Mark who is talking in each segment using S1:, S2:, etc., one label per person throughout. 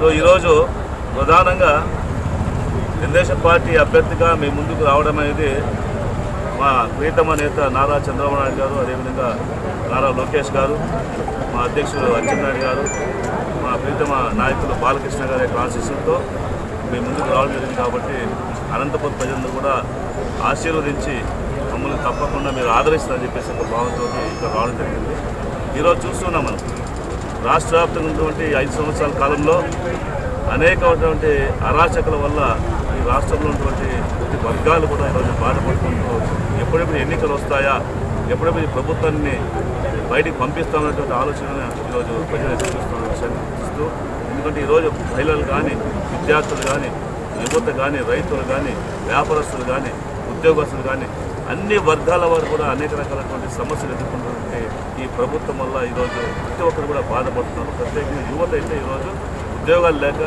S1: So ఈరోజు ప్రధానంగా Telugu Desam party అభ్యర్థిగా మీ ముందుకు రావడం అనేది మా ప్రీతమ నేత నారా చంద్రబాబు నాయుడు గారు అదేవిధంగా నారా లోకేష్ గారు మా అధ్యక్షుడు అచ్చెన్నాయుడు గారు మా ప్రీతమ నాయకులు బాలకృష్ణ గారి యొక్క ఆశీస్సులతో మీ ముందుకు రావడం జరిగింది కాబట్టి అనంతపురం ప్రజలను కూడా ఆశీర్వదించి మమ్మల్ని తప్పకుండా మీరు ఆదరిస్తారని చెప్పేసి ఒక భావంతో ఇక్కడ రావడం జరిగింది. ఈరోజు చూస్తున్నాం మనం. రాష్ట్ర వ్యాప్తంగా ఉన్నటువంటి ఐదు సంవత్సరాల కాలంలో అనేకమైనటువంటి అరాచకల వల్ల ఈ రాష్ట్రంలో ఉన్నటువంటి ప్రతి వర్గాలు కూడా ఈరోజు బాధపడుతుంటూ ఎప్పుడెప్పుడు ఎన్నికలు వస్తాయా ఎప్పుడెప్పుడు ఈ ప్రభుత్వాన్ని బయటికి పంపిస్తామనేటువంటి ఆలోచన ఈరోజు ప్రజలు ఎదుర్కొస్తున్న విషయాన్ని చూస్తూ ఎందుకంటే ఈరోజు మహిళలు కానీ విద్యార్థులు కానీ యువత కానీ రైతులు కానీ వ్యాపారస్తులు కానీ ఉద్యోగస్తులు కానీ అన్ని వర్గాల వారు కూడా అనేక రకాలైనటువంటి సమస్యలు ఎదుర్కొంటుంటే ఈ ప్రభుత్వం వల్ల ఈరోజు ప్రతి ఒక్కరు కూడా బాధపడుతున్నారు. ప్రత్యేకంగా యువత అయితే ఈరోజు ఉద్యోగాలు లేక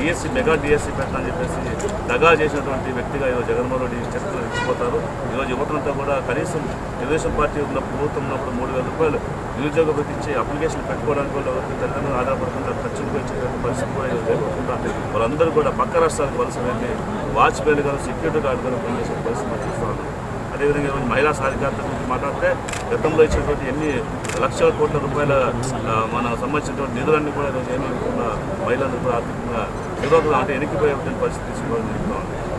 S1: డిఎస్సి మెగా డిఎస్సి పెట్టాలని చెప్పేసి దగా చేసినటువంటి వ్యక్తిగా ఈరోజు జగన్మోహన్ రెడ్డి చరిత్రలో ఇచ్చిపోతారు ఈరోజు యువతంతా కూడా కనీసం తెలుగుదేశం పార్టీ ఉన్న ప్రభుత్వం ఉన్నప్పుడు మూడు వేల రూపాయలు నిరుద్యోగ వృత్తి ఇచ్చి అప్లికేషన్ పెట్టుకోవడానికి కూడా తల్లిదండ్రులు ఆధారపడకుండా ఖర్చులు పెంచేటువంటి పరిస్థితి కూడా ఈరోజు లేకుండా వాళ్ళందరూ కూడా పక్క రాష్ట్రాలకు వలస వెళ్ళి వాజ్పేయి గారు సెక్యూరిటీ గార్డు గారు పనిచేసే పరిస్థితి మనం చూస్తా అదేవిధంగా ఈరోజు మహిళా సాధికారత గురించి మాట్లాడితే గతంలో ఇచ్చినటువంటి ఎన్ని లక్షల కోట్ల రూపాయల మన సంబంధించినటువంటి నిధులన్నీ కూడా ఈరోజు ఏమి ఇవ్వకుండా మహిళలందరూ కూడా ఆర్థికంగా నిరోధం అంటే వెనక్కిపోయేటువంటి పరిస్థితి తీసుకోవడం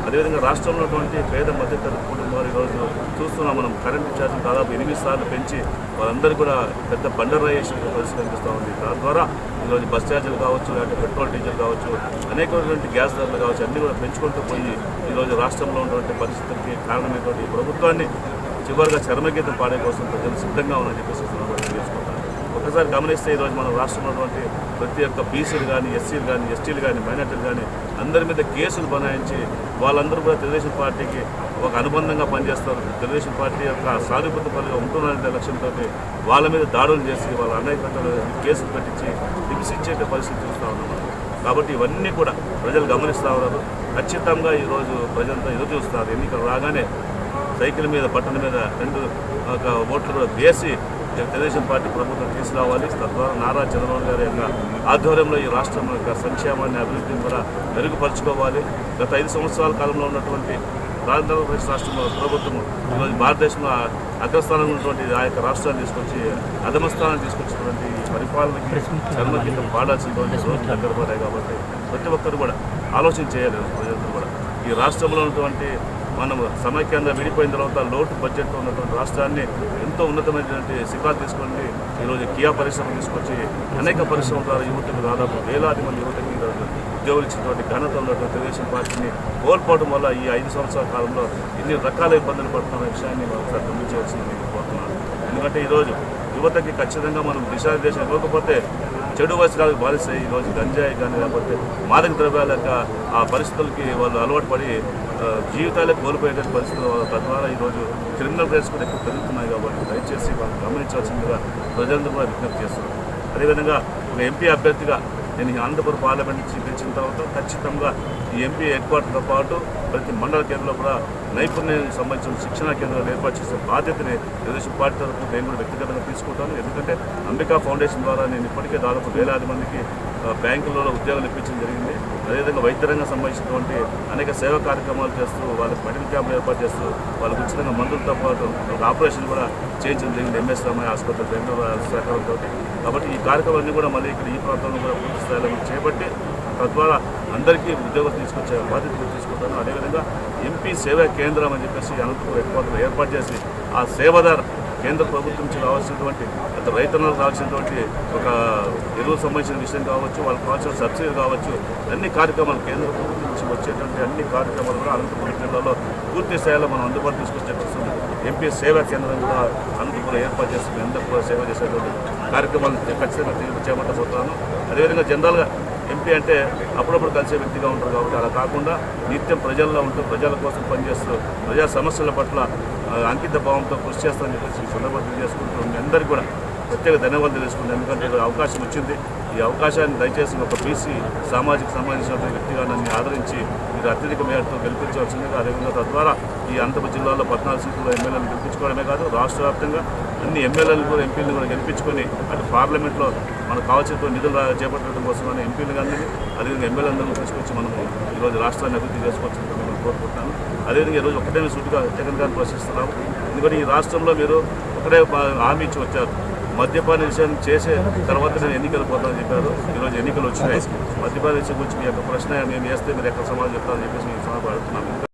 S1: అదేవిధంగా రాష్ట్రంలో ఉన్నటువంటి పేద మధ్యతరగతి కుటుంబాలు ఈరోజు చూస్తున్నాం మనం కరెంటు ఛార్జీలు దాదాపు ఎనిమిది సార్లు పెంచి వాళ్ళందరూ కూడా పెద్ద బండరాయేసిన పరిస్థితి కనిపిస్తూ ఉంది. దాని ద్వారా ఈరోజు బస్ ఛార్జీలు కావచ్చు లేకపోతే పెట్రోల్ డీజిల్ కావచ్చు అనేకమైనటువంటి గ్యాస్ ధరలు కావచ్చు అన్నీ కూడా పెంచుకుంటూ పోయి ఈరోజు రాష్ట్రంలో ఉన్నటువంటి పరిస్థితులకి కారణమైనటువంటి ఈ ప్రభుత్వాన్ని చివరిగా చర్మగీతం పాడే కోసం ప్రజలు సిద్ధంగా ఉన్నారని చెప్పేసి ఈ తెలియజేసుకుంటాను. ఒకసారి గమనిస్తే ఈరోజు మన రాష్ట్రంలో ప్రతి ఒక్క బీసీలు కానీ ఎస్సీలు కానీ ఎస్టీలు కానీ మైనార్టీలు కానీ అందరి మీద కేసులు బనాయించి వాళ్ళందరూ కూడా తెలుగుదేశం పార్టీకి ఒక అనుబంధంగా పనిచేస్తారు. తెలుగుదేశం పార్టీ యొక్క సానుభూతి పనులుగా ఉంటున్నారనే లక్ష్యంతో వాళ్ళ మీద దాడులు చేసి వాళ్ళ అనేక కేసులు పెట్టించి హింసించే పరిస్థితి చూస్తూ ఉన్నాం కాబట్టి ఇవన్నీ కూడా ప్రజలు గమనిస్తూ ఉన్నారు. ఖచ్చితంగా ఈరోజు ప్రజలంతా ఎదురు చూస్తున్నారు ఎన్నికలు రాగానే సైకిల్ మీద బట్టల మీద రెండు ఒక ఓట్లు కూడా వేసి తెలుగుదేశం పార్టీ ప్రభుత్వం తీసుకురావాలి. తద్వారా నారా చంద్రబాబు గారి యొక్క ఆధ్వర్యంలో ఈ రాష్ట్రం యొక్క సంక్షేమాన్ని అభివృద్ధిని కూడా మెరుగుపరుచుకోవాలి. గత ఐదు సంవత్సరాల కాలంలో ఉన్నటువంటి ఆంధ్రప్రదేశ్ రాష్ట్రంలో ప్రభుత్వం ఈరోజు భారతదేశంలో అగ్రస్థానంలో ఉన్నటువంటి ఆ యొక్క రాష్ట్రాన్ని తీసుకొచ్చి అధమ స్థానాన్ని తీసుకొచ్చినటువంటి పరిపాలనకి చర్మగీతం పాడాల్సినటువంటి రోజులు దగ్గర పడ్డాయి కాబట్టి ప్రతి ఒక్కరు కూడా ఆలోచన చేయాలి. ప్రజలందరూ కూడా ఈ రాష్ట్రంలో ఉన్నటువంటి మనం సమైక్యంగా విడిపోయిన తర్వాత లోటు బడ్జెట్లో ఉన్నటువంటి రాష్ట్రాన్ని ఎంతో ఉన్నతమైనటువంటి శిఖరాలు తీసుకొని ఈరోజు కియా పరిశ్రమ తీసుకొచ్చి అనేక పరిశ్రమల ద్వారా యువతకు దాదాపు వేలాది మంది యువతకి ఉద్యోగులు ఇచ్చినటువంటి ఘనత ఉన్నటువంటి తెలుగుదేశం పార్టీని కోల్పోవడం వల్ల ఈ ఐదు సంవత్సరాల కాలంలో ఇన్ని రకాల ఇబ్బందులు పడుతున్న విషయాన్ని మనం ఒకసారి గమనించవలసింది కోరుతున్నాను. ఎందుకంటే ఈరోజు యువతకి ఖచ్చితంగా మనం దిశానిర్దేశం ఇవ్వకపోతే చెడు వయసులకు బాధిస్తాయి ఈరోజు గంజాయి కానీ లేకపోతే మాదక ద్రవ్యాల యొక్క ఆ పరిస్థితులకి వాళ్ళు అలవాటు పడి జీవితాలే కోల్పోయే పరిస్థితులు తద్వారా ఈరోజు క్రిమినల్ రేట్స్ కూడా ఎక్కువ పెరుగుతున్నాయి కాబట్టి దయచేసి వాళ్ళు గమనించవలసిందిగా ప్రజలందరూ కూడా విజ్ఞప్తి చేస్తున్నారు. అదేవిధంగా ఒక ఎంపీ అభ్యర్థిగా నేను ఈ అనంతపురం పార్లమెంట్ నుంచి గెలిచిన తర్వాత ఖచ్చితంగా ఈ ఎంపీ హెడ్ క్వార్టర్తో పాటు ప్రతి మండల కేంద్రంలో కూడా నైపుణ్యానికి సంబంధించిన శిక్షణా కేంద్రాలు ఏర్పాటు చేసే బాధ్యతని తెలుగుదేశం పార్టీ తరఫున నేను కూడా వ్యక్తిగతంగా తీసుకుంటాను. ఎందుకంటే అంబికా ఫౌండేషన్ ద్వారా నేను ఇప్పటికే దాదాపు వేలాది మందికి బ్యాంకులలో ఉద్యోగాలు ఇప్పించడం జరిగింది. అదేవిధంగా వైద్య రంగం సంబంధించినటువంటి అనేక సేవా కార్యక్రమాలు చేస్తూ వాళ్ళకి మెడికల్ క్యాంపులు ఏర్పాటు చేస్తూ వాళ్ళకి ఉచితంగా మందులతో పాటు ఒక ఆపరేషన్ కూడా చేయించడం జరిగింది. ఎంఎస్ రామయ్య ఆసుపత్రి బెంగళూరు సహకారంతో కాబట్టి ఈ కార్యక్రమాన్ని కూడా మళ్ళీ ఇక్కడ ఈ ప్రాంతంలో కూడా పూర్తి స్థాయిలో చేపట్టి తద్వారా అందరికీ ఉద్యోగం తీసుకొచ్చే బాధ్యత తీసుకుంటాను. అదేవిధంగా ఎంపీ సేవా కేంద్రం అని చెప్పేసి అనంతపురం హెడ్ ఏర్పాటు చేసి ఆ సేవాదార్ కేంద్ర ప్రభుత్వం నుంచి రావాల్సినటువంటి గత రైతులకు రావాల్సినటువంటి ఒక ఎరువు సంబంధించిన విషయం కావచ్చు వాళ్ళకి కావాల్సిన సబ్సిడీ కావచ్చు అన్ని కార్యక్రమాలు కేంద్ర ప్రభుత్వం నుంచి వచ్చేటువంటి అన్ని కార్యక్రమాలు కూడా అనంతపురం జిల్లాలో పూర్తి స్థాయిలో మనం అందుబాటు తీసుకొచ్చే ఎంపీ సేవా కేంద్రం కూడా అనంతపురం ఏర్పాటు చేస్తుంది. అందరూ కూడా సేవ చేసేటువంటి కార్యక్రమాలు ఖచ్చితంగా చేపట్టబోతున్నాను. అదేవిధంగా జనరల్గా ఎంపీ అంటే అప్పుడప్పుడు కలిసే వ్యక్తిగా ఉంటారు కాబట్టి అలా కాకుండా నిత్యం ప్రజల్లో ఉంటూ ప్రజల కోసం పనిచేస్తూ ప్రజా సమస్యల పట్ల అంకిత భావంతో కృషి చేస్తారని చెప్పేసి ఈ సందర్భంగా తెలియజేసుకుంటూ మీ అందరికీ కూడా ప్రత్యేక ధన్యవాదాలు తెలుసుకుంది ఎందుకంటే అవకాశం వచ్చింది. ఈ అవకాశాన్ని దయచేసి ఒక బీసీ సామాజిక సంబంధించిన వ్యక్తిగా నన్ను ఆదరించి మీరు అత్యధిక మేరతో గెలిపించవలసిందిగా అదేవిధంగా తద్వారా ఈ అనంతపురం జిల్లాలో పద్నాలుగు సీట్లలో ఎమ్మెల్యేలను గెలిపించుకోవడమే కాదు రాష్ట్ర వ్యాప్తంగా అన్ని ఎమ్మెల్యేలను కూడా ఎంపీలను కూడా గెలిపించుకొని అటు పార్లమెంట్లో మనకు కావాల్సిన నిధులు చేపట్టడం కోసం ఎంపీలు కానీ అదేవిధంగా ఎమ్మెల్యేలందరూ తీసుకొచ్చి మనము ఈరోజు రాష్ట్రాన్ని అభివృద్ధి చేసుకోవచ్చు నేను కోరుకుంటున్నాను. అదేవిధంగా ఈరోజు ఒకటే సూటిగా జగన్ గారిని ప్రశ్నిస్తున్నాము. ఎందుకంటే ఈ రాష్ట్రంలో మీరు ఒకటే హామీ ఇచ్చి వచ్చారు. మద్యపాన విషయం చేసే తర్వాత నేను ఎన్నికలు పోతానని చెప్పారు. ఈరోజు ఎన్నికలు వచ్చినాయి. మద్యపాన నిషేధం గురించి మీ యొక్క ప్రశ్న నేను వేస్తే మీరు ఎక్కడ సమాధానం చెప్తారని చెప్పేసి నేను సమాధానం అడుగుతున్నాను.